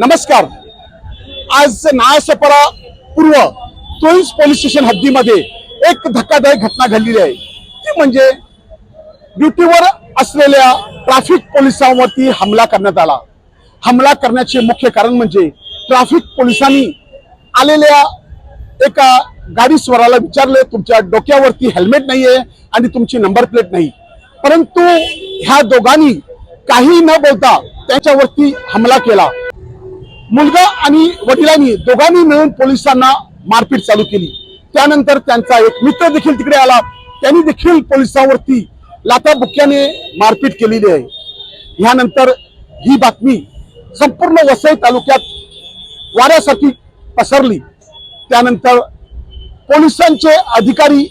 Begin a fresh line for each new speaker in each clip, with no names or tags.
नमस्कार. आज नाळसपरा पूर्व तोईस पोलीस स्टेशन हद्दीमध्ये एक धक्कादायक घटना घडलेली आहे. ती म्हणजे ड्युटीवर असलेल्या ट्रॅफिक पोलिसांवरती हमला करण्यात आला. हमला करण्याचे मुख्य कारण म्हणजे ट्रॅफिक पोलिसांनी आलेल्या एका गाडी स्वराला विचारले तुमच्या डोक्यावरती हेल्मेट नाही आहे आणि तुमची नंबर प्लेट नाही. परंतु ह्या दोघांनी काही न बोलता त्याच्यावरती हमला केला. मुलगा आणि वडिलांनी दोघांनी मिळून पोलिसांना मारपीट चालू केली. त्यानंतर त्यांचा एक मित्र देखील तिकडे आला. त्यांनी देखील पोलिसांवरती लाथाबुक्याने मारपीट केलेली आहे. ह्यानंतर ही बातमी संपूर्ण वसई तालुक्यात वाऱ्यासाठी पसरली. त्यानंतर पोलिसांचे अधिकारी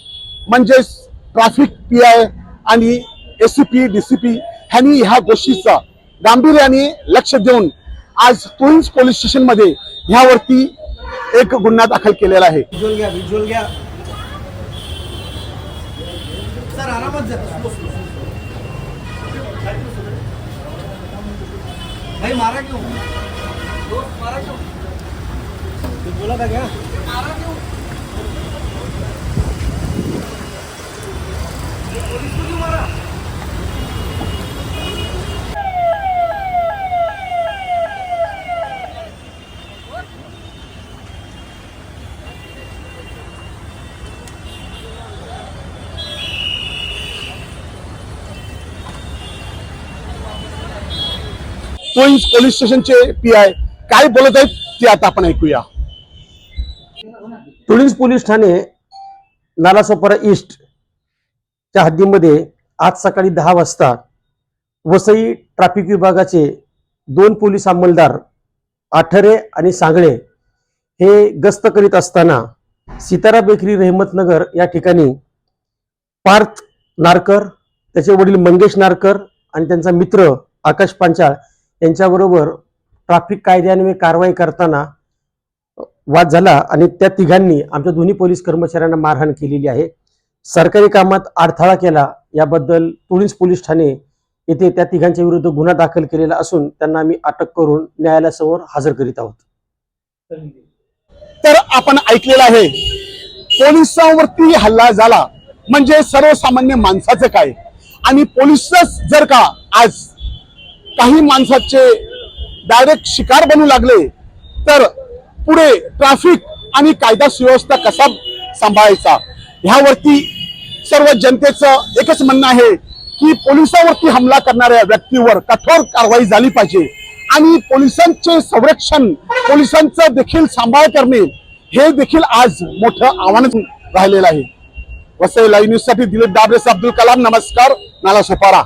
म्हणजेच ट्रॅफिक पी आय आणि एसीपी पी ह्यांनी ह्या गोष्टीचा गांभीर्याने लक्ष देऊन आज ट्विन्स पोलीस स्टेशनमध्ये ह्यावरती एक गुन्हा दाखल केलेला आहे.
मारा? क्यों पोलीस
स्टेशनचे पी आय काय बोलत आहेत ते आता आपण ऐकूया.
तुळींज पोलीस ठाणे नालासोपारा ईस्ट च्या हद्दीमध्ये आज सकाळी दहा वाजता वसई ट्रॅफिक विभागाचे दोन पोलीस अंमलदार आठरे आणि सांगळे हे गस्त करीत असताना सितारा बेकरी रहमतनगर या ठिकाणी पार्थ नारकर त्याचे वडील मंगेश नारकर आणि त्यांचा मित्र आकाश पांचाळ यांच्याबरोबर ट्रॅफिक कायद्यान्वये कारवाई करताना वाद झाला आणि त्या तिघांनी आमच्या दोन्ही पोलीस कर्मचाऱ्यांना मारहाण केलेली आहे. सरकारी कामात अडथळा केला याबद्दल तुळींस पोलीस ठाणे येथे त्या तिघांच्या विरुद्ध गुन्हा दाखल केलेला असून त्यांना आम्ही अटक करून न्यायालयासमोर हजर करीत आहोत.
तर आपण ऐकलेलं आहे पोलिसांवरती हल्ला झाला. म्हणजे सर्वसामान्य माणसाचं काय? आणि पोलिसच जर का आज काही माणसाचे डायरेक्ट शिकार बनू लागले तर पुढे ट्रॅफिक आणि कायदा सुव्यवस्था कसा सांभाळायचा? ह्यावरती सर्व जनतेचं एकच म्हणणं आहे की पोलिसांवरती हमला करणाऱ्या व्यक्तीवर कठोर कारवाई झाली पाहिजे आणि पोलिसांचे संरक्षण पोलिसांचं देखील सांभाळ करणे हे देखील आज मोठं आव्हानच राहिलेलं आहे. वसई लाईव्ह न्यूजसाठी दिलीप डाबरेस अब्दुल कलाम नमस्कार. नाला सोपारा